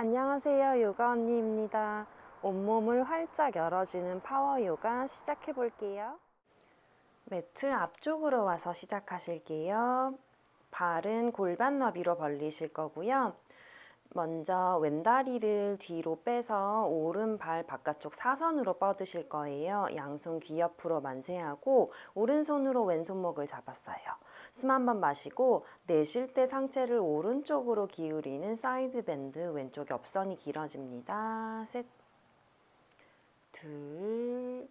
안녕하세요. 요가 언니입니다. 온몸을 활짝 열어주는 파워 요가 시작해 볼게요. 매트 앞쪽으로 와서 시작하실게요. 발은 골반 너비로 벌리실 거고요. 먼저 왼다리를 뒤로 빼서 오른발 바깥쪽 사선으로 뻗으실 거예요. 양손 귀 옆으로 만세하고 오른손으로 왼손목을 잡았어요. 숨 한 번 마시고 내쉴 때 상체를 오른쪽으로 기울이는 사이드 밴드 왼쪽 옆선이 길어집니다. 셋, 둘,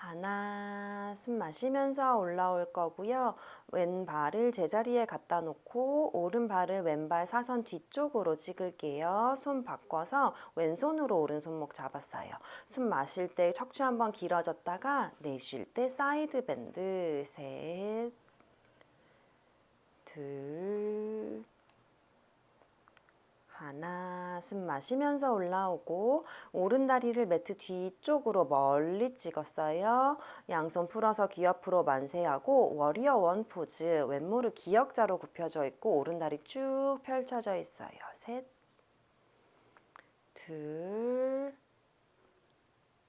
하나, 숨 마시면서 올라올 거고요. 왼발을 제자리에 갖다 놓고 오른발을 왼발 사선 뒤쪽으로 찍을게요. 손 바꿔서 왼손으로 오른손목 잡았어요. 숨 마실 때 척추 한번 길어졌다가 내쉴 때 사이드 밴드 셋, 둘, 하나, 숨 마시면서 올라오고, 오른 다리를 매트 뒤쪽으로 멀리 찍었어요. 양손 풀어서 귀 옆으로 만세하고, 워리어 원 포즈, 왼무릎 기역자로 굽혀져 있고, 오른 다리 쭉 펼쳐져 있어요. 셋, 둘,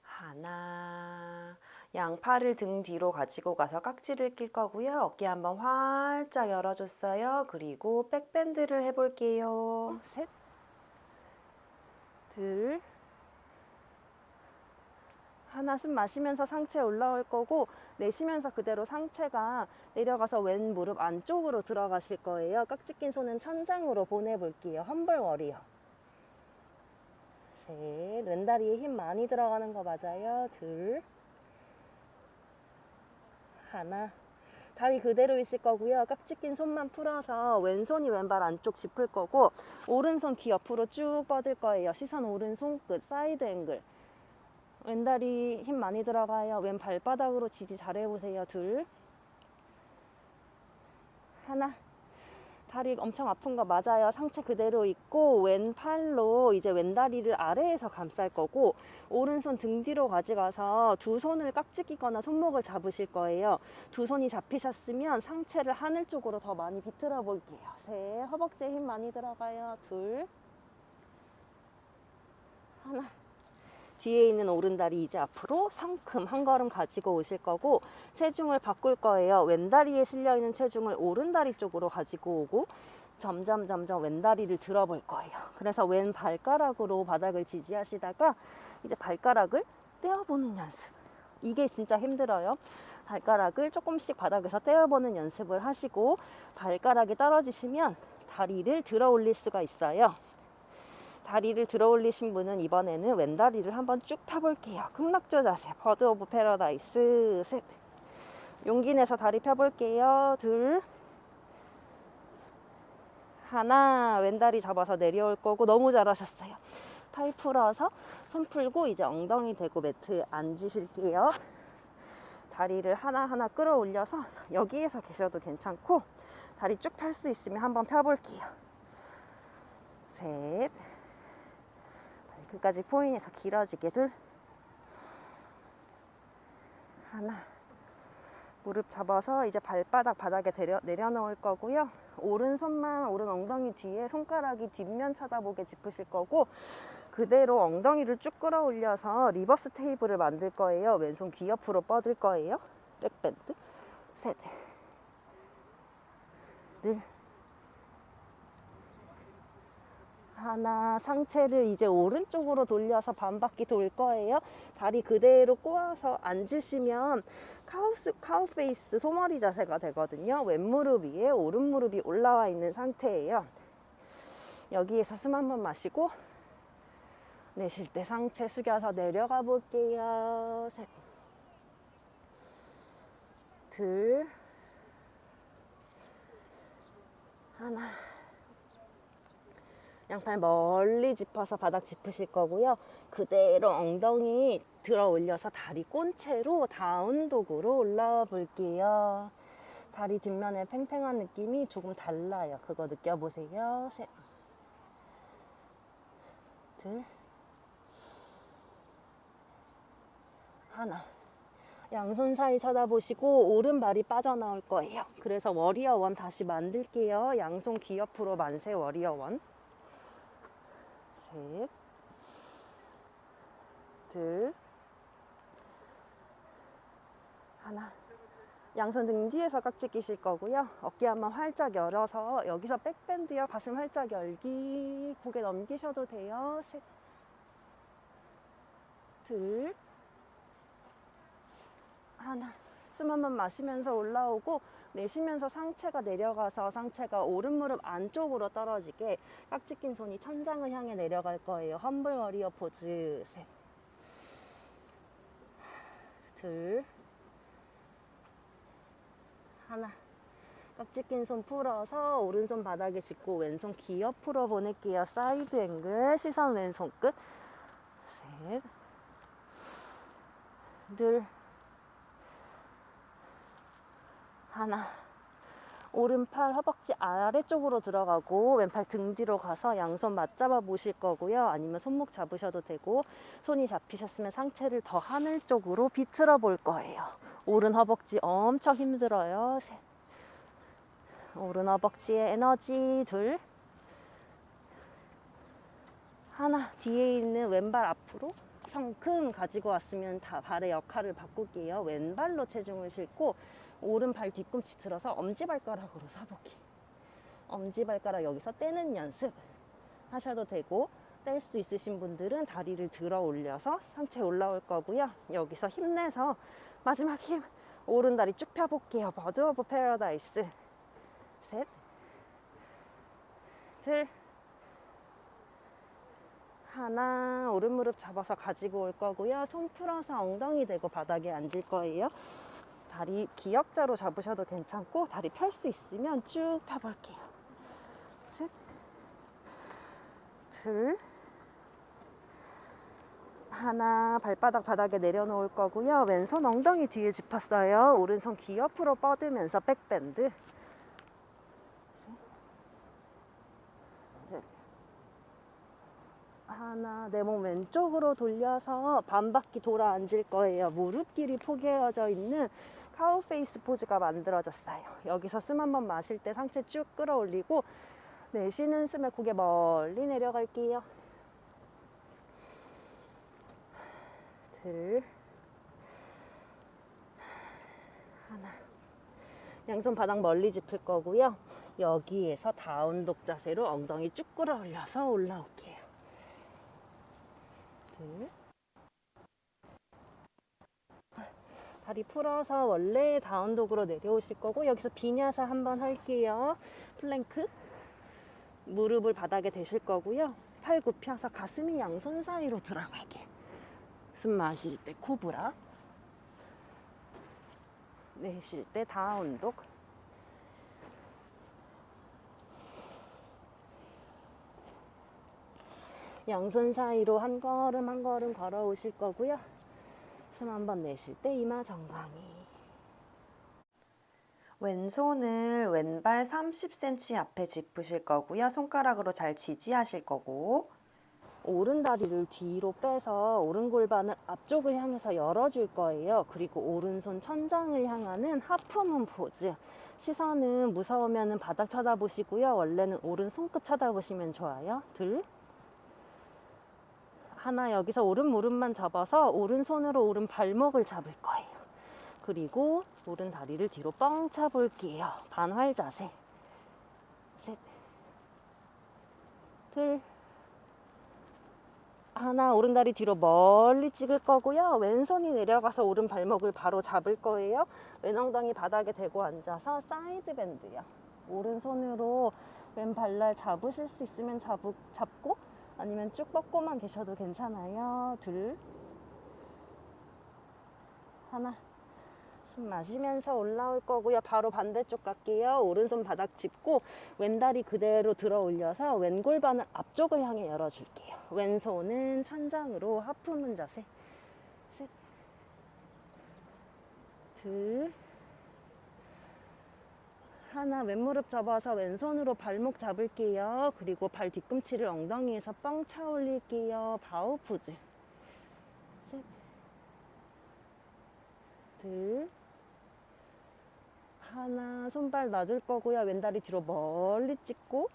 하나. 양팔을 등 뒤로 가지고 가서 깍지를 낄 거고요. 어깨 한번 활짝 열어줬어요. 그리고 백밴드를 해볼게요. 셋, 둘, 하나 숨 마시면서 상체 올라올 거고 내쉬면서 그대로 상체가 내려가서 왼 무릎 안쪽으로 들어가실 거예요. 깍지 낀 손은 천장으로 보내볼게요. 험벌 워리어. 셋, 왼다리에 힘 많이 들어가는 거 맞아요. 둘, 하나. 다리 그대로 있을 거고요. 깍지 낀 손만 풀어서 왼손이 왼발 안쪽 짚을 거고 오른손 귀 옆으로 쭉 뻗을 거예요. 시선 오른손 끝 사이드 앵글. 왼다리 힘 많이 들어가요. 왼 발바닥으로 지지 잘 해보세요. 둘. 하나. 다리 엄청 아픈 거 맞아요. 상체 그대로 있고 왼팔로 이제 왼다리를 아래에서 감쌀 거고 오른손 등 뒤로 가져가서 두 손을 깍지 끼거나 손목을 잡으실 거예요. 두 손이 잡히셨으면 상체를 하늘 쪽으로 더 많이 비틀어 볼게요. 셋, 허벅지에 힘 많이 들어가요. 둘, 하나. 뒤에 있는 오른다리 이제 앞으로 상큼 한 걸음 가지고 오실 거고 체중을 바꿀 거예요. 왼다리에 실려 있는 체중을 오른다리 쪽으로 가지고 오고 점점 점점 왼다리를 들어볼 거예요. 그래서 왼 발가락으로 바닥을 지지하시다가 이제 발가락을 떼어보는 연습. 이게 진짜 힘들어요. 발가락을 조금씩 바닥에서 떼어보는 연습을 하시고 발가락이 떨어지시면 다리를 들어 올릴 수가 있어요. 다리를 들어 올리신 분은 이번에는 왼다리를 한번 쭉 펴볼게요. 극락조 자세, 버드 오브 패러다이스 셋. 용기 내서 다리 펴볼게요. 둘, 하나. 왼다리 잡아서 내려올 거고 너무 잘하셨어요. 팔 풀어서 손 풀고 이제 엉덩이 대고 매트 앉으실게요. 다리를 하나하나 끌어올려서 여기에서 계셔도 괜찮고 다리 쭉 펼 수 있으면 한번 펴볼게요. 셋. 발끝까지 포인해서 길어지게 둘. 하나. 무릎 잡아서 이제 발바닥 바닥에 내려, 내려놓을 거고요. 오른손만 오른 엉덩이 뒤에 손가락이 뒷면 쳐다보게 짚으실 거고 그대로 엉덩이를 쭉 끌어올려서 리버스 테이블을 만들 거예요. 왼손 귀 옆으로 뻗을 거예요. 백밴드. 셋. 넷. 하나 상체를 이제 오른쪽으로 돌려서 반바퀴 돌 거예요. 다리 그대로 꼬아서 앉으시면 카우스 카우 페이스 소머리 자세가 되거든요. 왼무릎 위에 오른무릎이 올라와 있는 상태예요. 여기에서 숨 한 번 마시고 내쉴 때 상체 숙여서 내려가 볼게요. 셋. 둘. 하나. 양팔 멀리 짚어서 바닥 짚으실 거고요. 그대로 엉덩이 들어 올려서 다리 꼰채로 다운독으로 올라와 볼게요. 다리 뒷면에 팽팽한 느낌이 조금 달라요. 그거 느껴보세요. 셋. 둘. 하나. 양손 사이 쳐다보시고 오른발이 빠져나올 거예요. 그래서 워리어 원 다시 만들게요. 양손 귀 옆으로 만세 워리어 원. 셋, 둘, 하나. 양손 등 뒤에서 깍지 끼실 거고요. 어깨 한번 활짝 열어서 여기서 백밴드요. 가슴 활짝 열기. 고개 넘기셔도 돼요. 셋, 둘, 하나. 숨 한 번 마시면서 올라오고 내쉬면서 상체가 내려가서 상체가 오른 무릎 안쪽으로 떨어지게 깍지 낀 손이 천장을 향해 내려갈 거예요. 험블 워리어 포즈. 셋, 둘, 하나. 깍지 낀 손 풀어서 오른손 바닥에 짚고 왼손 귀 옆으로 보낼게요. 사이드 앵글 시선 왼손 끝. 셋, 둘, 하나. 오른팔 허벅지 아래쪽으로 들어가고 왼팔 등 뒤로 가서 양손 맞잡아 보실 거고요. 아니면 손목 잡으셔도 되고 손이 잡히셨으면 상체를 더 하늘 쪽으로 비틀어 볼 거예요. 오른 허벅지 엄청 힘들어요. 셋. 오른 허벅지에 에너지 둘. 하나 뒤에 있는 왼발 앞으로 성큼 가지고 왔으면 다 발의 역할을 바꿀게요. 왼발로 체중을 싣고 오른발 뒤꿈치 들어서 엄지발가락으로 사보기. 엄지발가락 여기서 떼는 연습 하셔도 되고 뗄 수 있으신 분들은 다리를 들어 올려서 상체 올라올 거고요. 여기서 힘내서 마지막 힘 오른 다리 쭉 펴볼게요. 버드 오브 패러다이스 셋, 둘, 하나 오른 무릎 잡아서 가지고 올 거고요. 손 풀어서 엉덩이 대고 바닥에 앉을 거예요. 다리 기역자로 잡으셔도 괜찮고 다리 펼 수 있으면 쭉 펴볼게요. 셋, 둘, 하나 발바닥 바닥에 내려놓을 거고요. 왼손 엉덩이 뒤에 짚었어요. 오른손 귀 옆으로 뻗으면서 백밴드. 셋, 하나 내 몸 왼쪽으로 돌려서 반바퀴 돌아 앉을 거예요. 무릎 길이 포개어져 있는 카우 페이스 포즈가 만들어졌어요. 여기서 숨 한번 마실 때 상체 쭉 끌어올리고 내쉬는 숨에 고개 멀리 내려갈게요. 둘, 하나. 양손 바닥 멀리 짚을 거고요. 여기에서 다운독 자세로 엉덩이 쭉 끌어올려서 올라올게요. 둘. 다리 풀어서 원래 다운독으로 내려오실 거고 여기서 비냐사 한번 할게요. 플랭크. 무릎을 바닥에 대실 거고요. 팔 굽혀서 가슴이 양손 사이로 들어가게. 숨 마실 때 코브라. 내쉴 때 다운독. 양손 사이로 한 걸음 한 걸음 걸어 오실 거고요. 숨 한 번 내쉴 때 이마 정강이. 왼손을 왼발 30cm 앞에 짚으실 거고요. 손가락으로 잘 지지하실 거고. 오른 다리를 뒤로 빼서 오른 골반을 앞쪽을 향해서 열어줄 거예요. 그리고 오른손 천장을 향하는 하프문 포즈. 시선은 무서우면 바닥 쳐다보시고요. 원래는 오른 손끝 쳐다보시면 좋아요. 둘. 하나 여기서 오른 무릎만 잡아서 오른손으로 오른 발목을 잡을 거예요. 그리고 오른 다리를 뒤로 뻥 차볼게요. 반활 자세. 셋. 둘. 하나 오른 다리 뒤로 멀리 찍을 거고요. 왼손이 내려가서 오른 발목을 바로 잡을 거예요. 왼 엉덩이 바닥에 대고 앉아서 사이드 밴드요. 오른손으로 왼 발날 잡으실 수 있으면 잡고 아니면 쭉 뻗고만 계셔도 괜찮아요. 둘. 하나. 숨 마시면서 올라올 거고요. 바로 반대쪽 갈게요. 오른손 바닥 짚고 왼다리 그대로 들어 올려서 왼 골반을 앞쪽을 향해 열어줄게요. 왼손은 천장으로 하프문 자세. 셋. 둘. 하나 왼무릎 접어서 왼손으로 발목 잡을게요. 그리고 발 뒤꿈치를 엉덩이에서 뻥 차 올릴게요. 바우 포즈. 셋. 둘. 하나 손발 놔줄 거고요. 왼다리 뒤로 멀리 찍고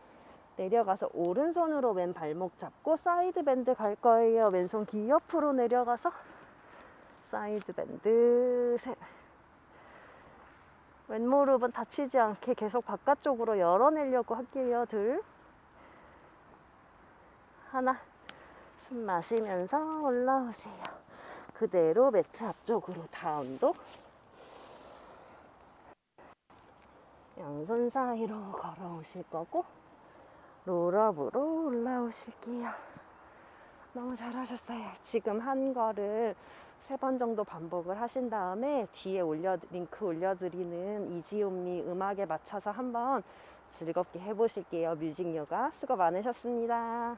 내려가서 오른손으로 왼 발목 잡고 사이드 밴드 갈 거예요. 왼손 귀 옆으로 내려가서 사이드 밴드 셋. 왼무릎은 다치지 않게 계속 바깥쪽으로 열어내려고 할게요. 둘. 하나. 숨 마시면서 올라오세요. 그대로 매트 앞쪽으로 다운독. 양손 사이로 걸어오실 거고 롤업으로 올라오실게요. 너무 잘하셨어요. 지금 한 거를 세 번 정도 반복을 하신 다음에 뒤에 올려 링크 올려드리는 이지온미 음악에 맞춰서 한번 즐겁게 해보실게요. 뮤직 요가 수고 많으셨습니다.